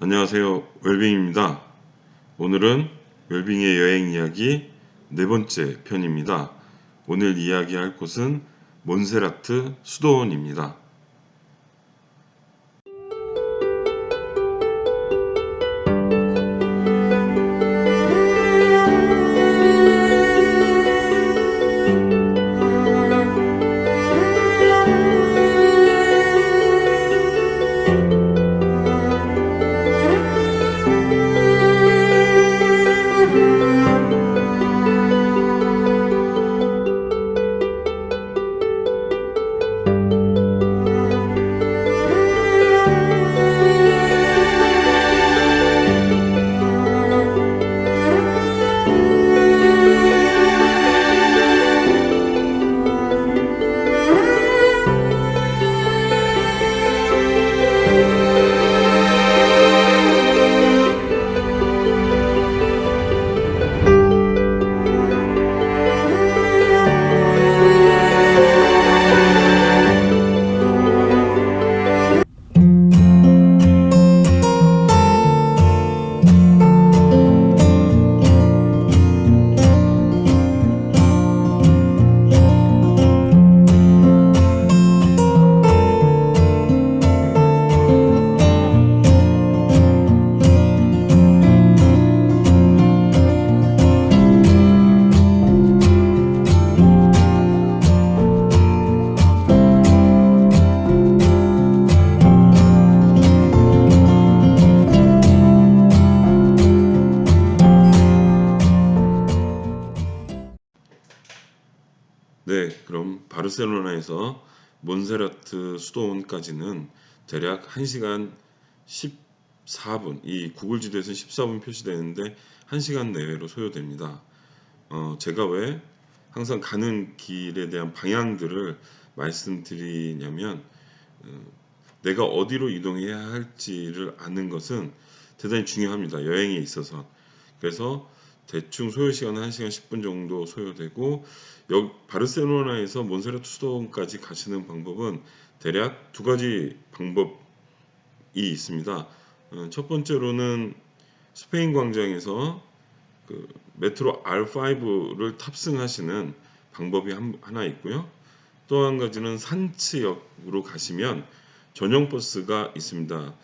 안녕하세요. 웰빙입니다. 오늘은 웰빙의 여행 이야기 네 번째 편입니다. 오늘 이야기할 곳은 몬세라트 수도원입니다. 바르셀로나에서 몬세라트 수도원까지는 대략 1시간 14분, 이 구글 지도에서 14분 표시되는데 1시간 내외로 소요됩니다. 어, 제가 왜 항상 가는 길에 대한 방향들을 말씀드리냐면 어, 내가 어디로 이동해야 할지를 아는 것은 대단히 중요합니다. 여행에 있어서. 그래서 대충 소요 시간은 1시간 10분 정도 소요되고 여 바르셀로나에서 몬세라트 수도원까지 가시는 방법은 대략 두 가지 방법이 있습니다. 어, 첫 번째로는 스페인 광장에서 그 메트로 R5를 탑승하시는 방법이 한, 하나 있고요. 또 한 가지는 산츠역으로 가시면 전용 버스가 있습니다.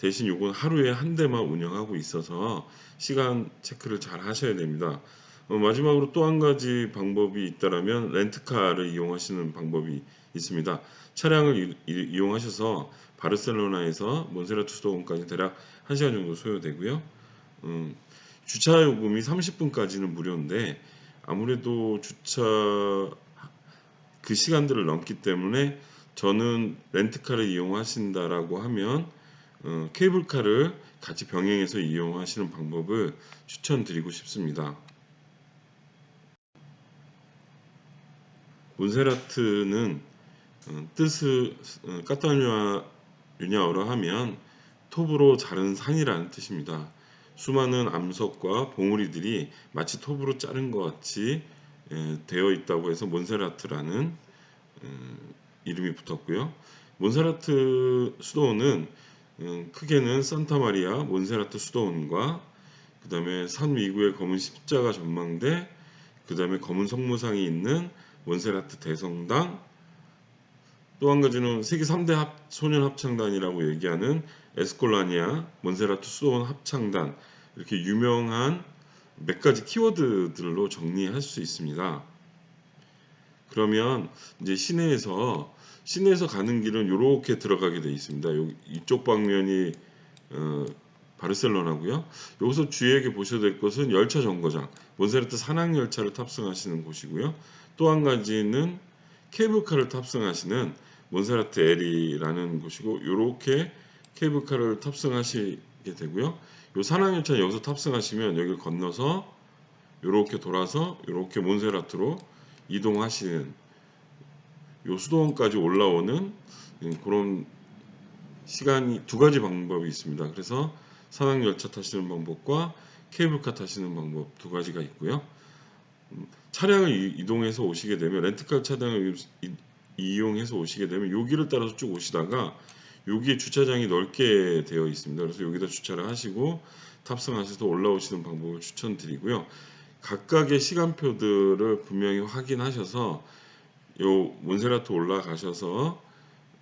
대신 요건 하루에 한 대만 운영하고 있어서 시간 체크를 잘 하셔야 됩니다. 어, 마지막으로 또 한 가지 방법이 있다라면 렌트카를 이용하시는 방법이 있습니다. 차량을 이, 용하셔서 바르셀로나에서 몬세라트 수도원까지 대략 1시간 정도 소요되고요. 음, 주차 요금이 30분까지는 무료인데 아무래도 주차 그 시간들을 넘기 때문에 저는 렌트카를 이용하신다라고 하면 어, 케이블카를 같이 병행해서 이용하시는 방법을 추천드리고 싶습니다. 몬세라트는 어, 뜻을 어, 카탈루냐어로 하면 톱으로 자른 산이라는 뜻입니다. 수많은 암석과 봉우리들이 마치 톱으로 자른 것 같이 에, 되어 있다고 해서 몬세라트라는 에, 이름이 붙었고요. 몬세라트 음, 크게는 산타 마리아 몬세라트 수도원과 그 다음에 산 위구의 검은 십자가 전망대 그 다음에 검은 성모상이 있는 몬세라트 대성당 또 한 가지는 세계 3대 합, 소년 합창단이라고 얘기하는 에스콜라니아 몬세라트 수도원 합창단 이렇게 유명한 몇 가지 키워드들로 정리할 수 있습니다. 그러면 이제 시내에서 시내에서 가는 길은 이렇게 들어가게 되어 있습니다. 요, 이쪽 방면이 어, 바르셀로나고요. 여기서 주의하게 보셔야 될 것은 열차 정거장, 몬세라트 산악 열차를 탑승하시는 곳이고요. 또 한 가지는 케이블카를 탑승하시는 몬세라트 에리라는 곳이고 이렇게 케이블카를 탑승하시게 되고요. 요 산악 열차 여기서 탑승하시면 여기를 건너서 이렇게 돌아서 이렇게 몬세라트로 이동하시는 요 수도원까지 올라오는 그런 시간이 두 가지 방법이 있습니다. 그래서 산악 열차 타시는 방법과 케이블카 타시는 방법 두 가지가 있고요. 음, 차량을 이- 이동해서 오시게 되면 렌트카 차량을 이- 이용해서 오시게 되면 여기를 따라서 쭉 오시다가 여기에 주차장이 넓게 되어 있습니다. 그래서 여기다 주차를 하시고 탑승하셔서 올라오시는 방법을 추천드리고요. 각각의 시간표들을 분명히 확인하셔서 요 몬세라토 올라가셔서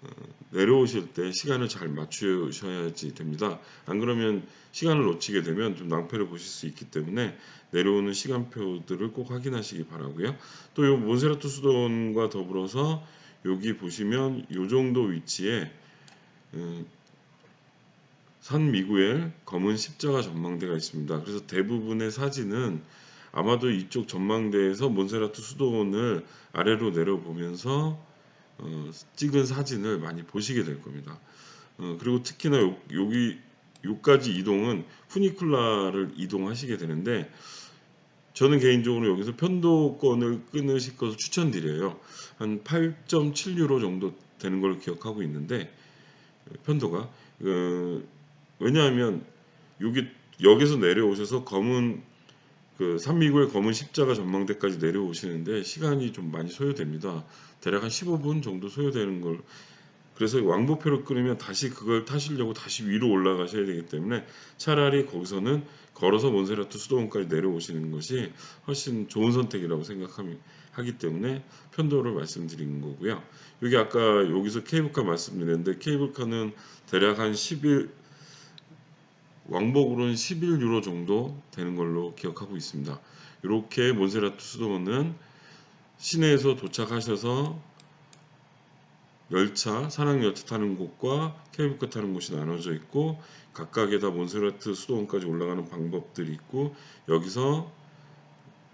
어, 내려오실 때 시간을 잘 맞추셔야지 됩니다. 안 그러면 시간을 놓치게 되면 좀 낭패를 보실 수 있기 때문에 내려오는 시간표들을 꼭 확인하시기 바라고요. 또 요 몬세라토 수도원과 더불어서 여기 보시면 요 정도 위치에 음, 산 미구엘 검은 십자가 전망대가 있습니다. 그래서 대부분의 사진은 아마도 이쪽 전망대에서 몬세라토 수도원을 아래로 내려보면서 어, 찍은 사진을 많이 보시게 될 겁니다. 어, 그리고 특히나 요, 여기 요까지 이동은 푸니쿨라를 이동하시게 되는데 저는 개인적으로 여기서 편도권을 끊으실 것을 추천드려요. 한 8.7유로 정도 되는 걸 기억하고 있는데 편도가 어, 왜냐하면 여기 여기서 내려오셔서 검은 그 산미구의 검은 십자가 전망대까지 내려오시는데 시간이 좀 많이 소요됩니다. 대략 한 15분 정도 소요되는 걸 그래서 왕복표를 끊으면 다시 그걸 타시려고 다시 위로 올라가셔야 되기 때문에 차라리 거기서는 걸어서 몬세라트 수도원까지 내려오시는 것이 훨씬 좋은 선택이라고 생각하기 때문에 편도를 말씀드린 거고요. 여기 아까 여기서 케이블카 말씀드렸는데 케이블카는 대략 한 11, 왕복으로는 11유로 정도 되는 걸로 기억하고 있습니다. 이렇게 몬세라트 수도원은 시내에서 도착하셔서 열차, 산악 열차 타는 곳과 케이블카 타는 곳이 나눠져 있고 각각에다 몬세라트 수도원까지 올라가는 방법들이 있고 여기서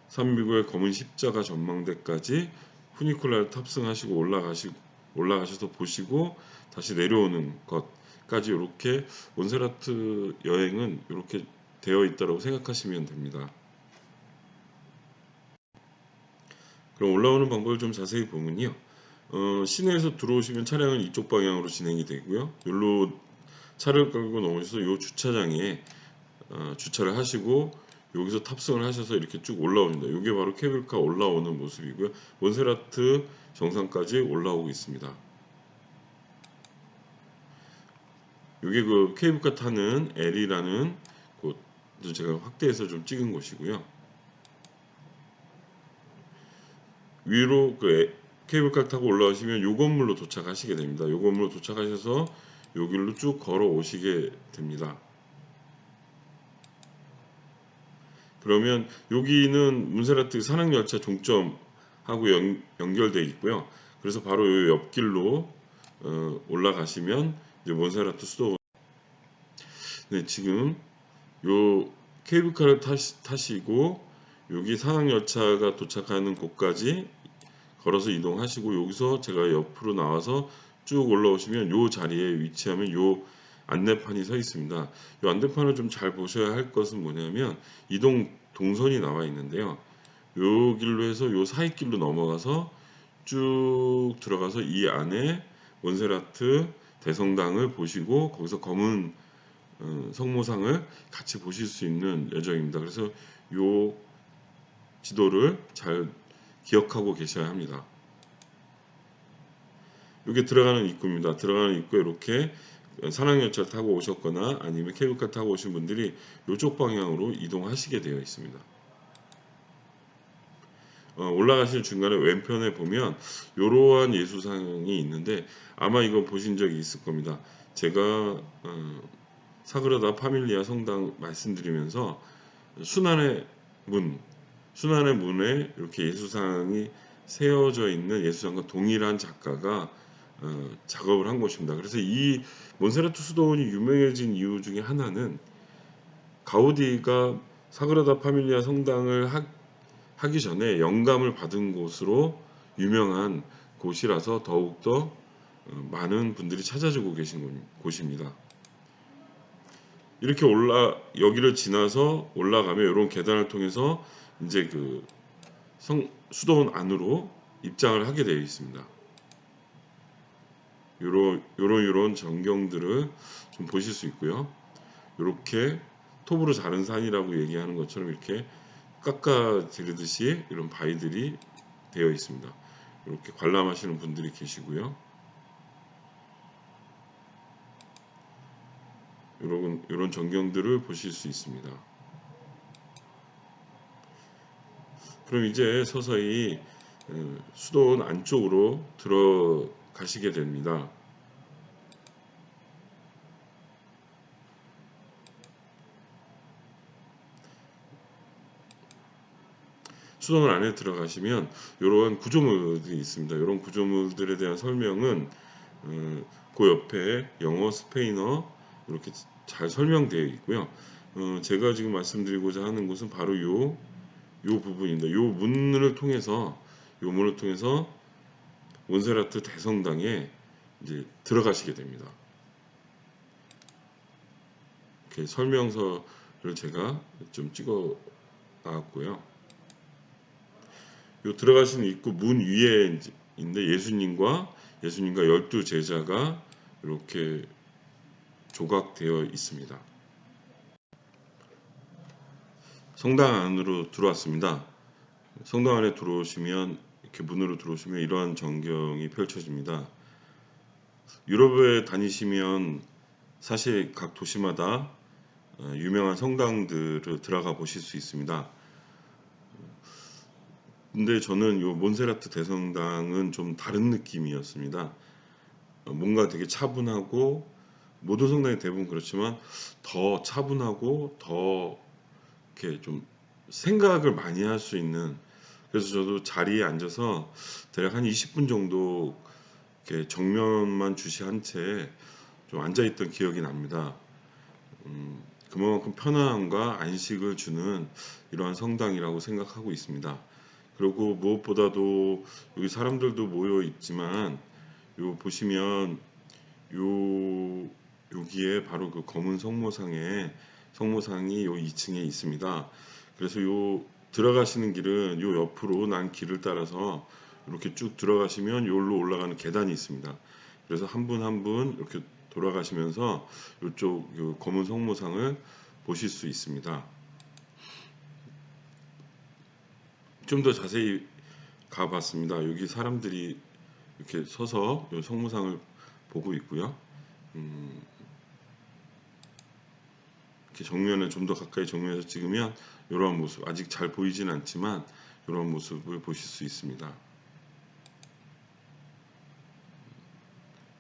산미구의 검은 십자가 전망대까지 후니콜라를 탑승하시고 올라가시고 올라가셔서 보시고 다시 내려오는 것 까지 이렇게 몬세라트 여행은 이렇게 되어 있다고 생각하시면 됩니다. 그럼 올라오는 방법을 좀 자세히 보면요. 어, 시내에서 들어오시면 차량은 이쪽 방향으로 진행이 되고요. 여기로 차를 끌고 넘어오셔서 이 주차장에 어, 주차를 하시고 여기서 탑승을 하셔서 이렇게 쭉 올라옵니다. 이게 바로 케이블카 올라오는 모습이고요. 몬세라트 정상까지 올라오고 있습니다. 이게 그 케이블카 타는 L이라는 곳 제가 확대해서 좀 찍은 곳이고요. 위로 그 케이블카 타고 올라오시면 요 건물로 도착하시게 됩니다. 요 건물로 도착하셔서 요 길로 쭉 걸어 오시게 됩니다. 그러면 여기는 문세라트 산악열차 종점하고 연, 연결되어 있고요. 그래서 바로 요 옆길로 어, 올라가시면 이제 몬세라트 수도 네, 지금 요 케이블카를 타시, 타시고 여기 산악열차가 도착하는 곳까지 걸어서 이동하시고 여기서 제가 옆으로 나와서 쭉 올라오시면 요 자리에 위치하면 요 안내판이 서 있습니다. 이 안내판을 좀 잘 보셔야 할 것은 뭐냐면 이동 동선이 나와 있는데요. 요 길로 해서 요 사이길로 넘어가서 쭉 들어가서 이 안에 원세라트 대성당을 보시고 거기서 검은 어, 성모상을 같이 보실 수 있는 예정입니다. 그래서 요 지도를 잘 기억하고 계셔야 합니다. 이게 들어가는 입구입니다. 들어가는 입구에 이렇게 산악열차 타고 오셨거나 아니면 케이블카 타고 오신 분들이 이쪽 방향으로 이동하시게 되어 있습니다. 어, 올라가실 중간에 왼편에 보면 이러한 예수상이 있는데 아마 이거 보신 적이 있을 겁니다. 제가 어, 사그라다 파밀리아 성당 말씀드리면서 순환의 문 순환의 문에 이렇게 예수상이 세워져 있는 예수상과 동일한 작가가 어, 작업을 한 곳입니다. 그래서 이 몬세라트 수도원이 유명해진 이유 중에 하나는 가우디가 사그라다 파밀리아 성당을 하, 하기 전에 영감을 받은 곳으로 유명한 곳이라서 더욱더 어, 많은 분들이 찾아주고 계신 곳입니다. 이렇게 올라 여기를 지나서 올라가면 이런 계단을 통해서 이제 그 성, 수도원 안으로 입장을 하게 되어 있습니다. 요런 요런 요런 전경들을 좀 보실 수 있고요. 이렇게 톱으로 자른 산이라고 얘기하는 것처럼 이렇게 깎아 지르듯이 이런 바위들이 되어 있습니다. 이렇게 관람하시는 분들이 계시고요. 이런 이런 전경들을 보실 수 있습니다. 그럼 이제 서서히 어, 수도원 안쪽으로 들어가시게 됩니다. 수도원 안에 들어가시면 이러한 구조물들이 있습니다. 이런 구조물들에 대한 설명은 어, 그 옆에 영어, 스페인어 이렇게 잘 설명되어 있고요. 어, 제가 지금 말씀드리고자 하는 것은 바로 요, 요 부분입니다. 요 문을 통해서 요 문을 통해서 몬세라트 대성당에 이제 들어가시게 됩니다. 이렇게 설명서를 제가 좀 찍어 놨고요. 요 들어가시는 입구 문 위에 있는데 예수님과 예수님과 열두 제자가 이렇게 조각되어 있습니다. 성당 안으로 들어왔습니다. 성당 안에 들어오시면 이렇게 문으로 들어오시면 이러한 전경이 펼쳐집니다. 유럽에 다니시면 사실 각 도시마다 어, 유명한 성당들을 들어가 보실 수 있습니다. 근데 저는 요 몬세라트 대성당은 좀 다른 느낌이었습니다. 어, 뭔가 되게 차분하고 모든 성당이 대부분 그렇지만 더 차분하고 더 이렇게 좀 생각을 많이 할 수 있는 그래서 저도 자리에 앉아서 대략 한 20분 정도 이렇게 정면만 주시한 채 좀 앉아있던 기억이 납니다. 음, 그만큼 편안함과 안식을 주는 이러한 성당이라고 생각하고 있습니다. 그리고 무엇보다도 여기 사람들도 모여 있지만 요 보시면 요 여기에 바로 그 검은 성모상에 성모상이 요 2층에 있습니다. 그래서 요 들어가시는 길은 요 옆으로 난 길을 따라서 이렇게 쭉 들어가시면 요로 올라가는 계단이 있습니다. 그래서 한 분 한 분 이렇게 돌아가시면서 이쪽 요 검은 성모상을 보실 수 있습니다. 좀 더 자세히 가봤습니다. 여기 사람들이 이렇게 서서 성모상을 보고 있고요. 음, 이렇게 정면에 좀 더 가까이 정면에서 찍으면 이러한 모습 아직 잘 보이진 않지만 이러한 모습을 보실 수 있습니다.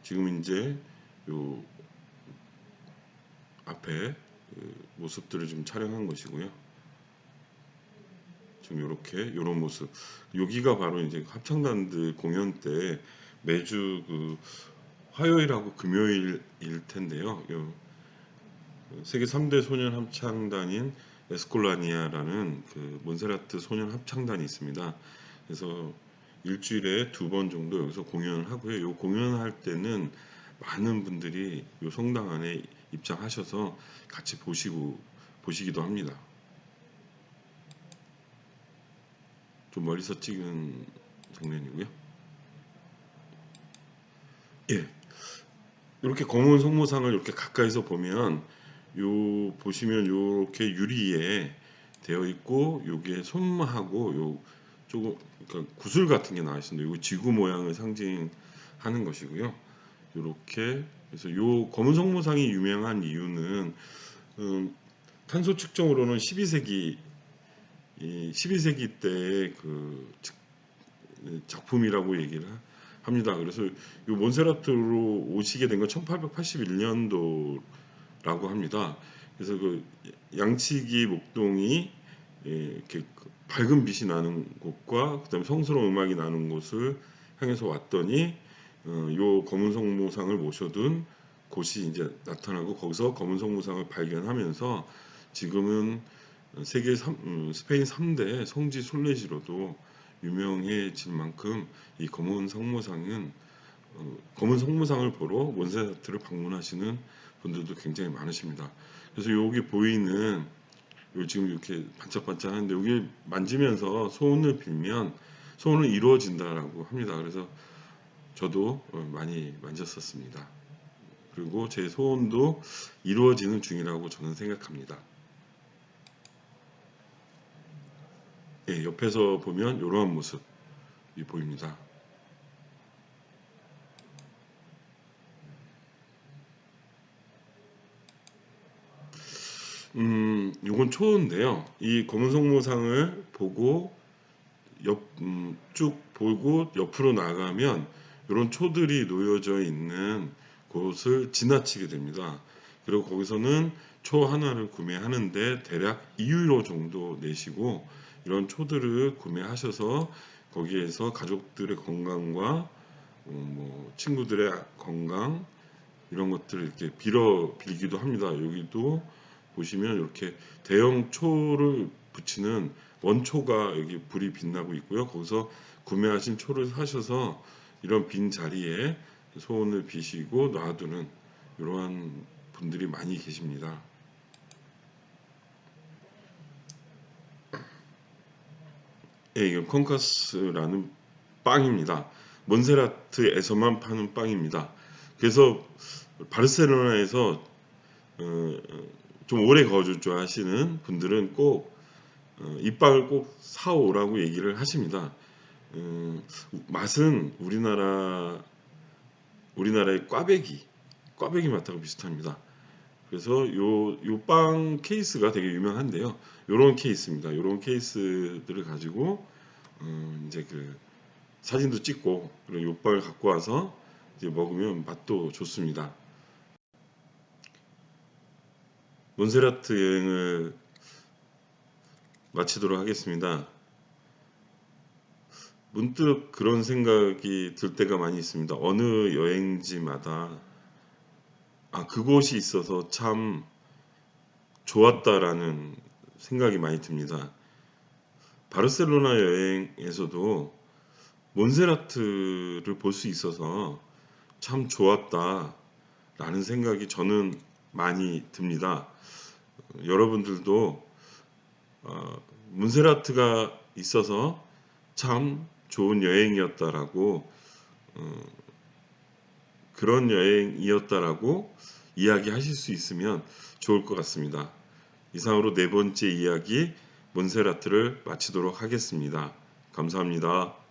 지금 이제 요 앞에 그 모습들을 좀 촬영한 것이고요. 지금 이렇게 이런 모습. 여기가 바로 이제 합창단들 공연 때 매주 그 화요일하고 금요일일 텐데요. 세계 3대 소년 합창단인 에스콜라니아라는 그 몬세라트 소년 합창단이 있습니다. 그래서 일주일에 두 번 정도 여기서 공연을 하고요. 이 공연할 때는 많은 분들이 이 성당 안에 입장하셔서 같이 보시고 보시기도 합니다. 좀 멀리서 찍은 장면이고요. 예. 이렇게 검은 성모상을 이렇게 가까이서 보면 요 보시면 요렇게 유리에 되어 있고 요게 손마하고 요 조금 그러니까 구슬 같은 게 나와 있습니다. 요 지구 모양을 상징하는 것이고요. 요렇게 그래서 요 검은 성모상이 유명한 이유는 음, 탄소 측정으로는 12세기 이 12세기 때 그 작품이라고 얘기를 합니다. 그래서 이 몬세라트로 오시게 된 건 1881년도라고 합니다. 그래서 그 양치기 목동이 예, 이렇게 그 밝은 빛이 나는 곳과 그다음에 성스러운 음악이 나는 곳을 향해서 왔더니 어, 요 검은 성모상을 모셔둔 곳이 이제 나타나고 거기서 검은 성모상을 발견하면서 지금은 세계 3, 음, 스페인 3대 성지 순례지로도 유명해질 만큼 이 검은 성모상은 어, 검은 성모상을 보러 몬세라트를 방문하시는 분들도 굉장히 많으십니다. 그래서 여기 보이는 요 지금 이렇게 반짝반짝하는데 여기 만지면서 소원을 빌면 소원은 이루어진다라고 합니다. 그래서 저도 어, 많이 만졌었습니다. 그리고 제 소원도 이루어지는 중이라고 저는 생각합니다. 예, 옆에서 보면 이러한 모습이 보입니다. 음, 요건 초인데요. 이 검은 성모상을 보고 옆, 음, 쭉 보고 옆으로 나가면 이런 초들이 놓여져 있는 곳을 지나치게 됩니다. 그리고 거기서는 초 하나를 구매하는데 대략 2유로 정도 내시고 이런 초들을 구매하셔서 거기에서 가족들의 건강과 어, 뭐 친구들의 건강 이런 것들을 이렇게 빌어 빌기도 합니다. 여기도 보시면 이렇게 대형 초를 붙이는 원초가 여기 불이 빛나고 있고요. 거기서 구매하신 초를 사셔서 이런 빈 자리에 소원을 비시고 놔두는 이러한 분들이 많이 계십니다. 예, 이건 컨카스라는 빵입니다. 몬세라트에서만 파는 빵입니다. 그래서 바르셀로나에서 어, 좀 오래 거주 하시는 분들은 꼭 어, 이 빵을 꼭 사오라고 얘기를 하십니다. 음, 맛은 우리나라 우리나라의 꽈배기 꽈배기 맛하고 비슷합니다. 그래서 요 요 빵 케이스가 되게 유명한데요. 요런 케이스입니다. 요런 케이스들을 가지고 음, 이제 그 사진도 찍고 그리고 요 빵을 갖고 와서 이제 먹으면 맛도 좋습니다. 몬세라트 여행을 마치도록 하겠습니다. 문득 그런 생각이 들 때가 많이 있습니다. 어느 여행지마다 아 그곳이 있어서 참 좋았다라는 생각이 많이 듭니다. 바르셀로나 여행에서도 몬세라트를 볼 수 있어서 참 좋았다라는 생각이 저는 많이 듭니다. 여러분들도 어, 몬세라트가 있어서 참 좋은 여행이었다라고 어, 그런 여행이었다라고 이야기하실 수 있으면 좋을 것 같습니다. 이상으로 네 번째 이야기 몬세라트를 마치도록 하겠습니다. 감사합니다.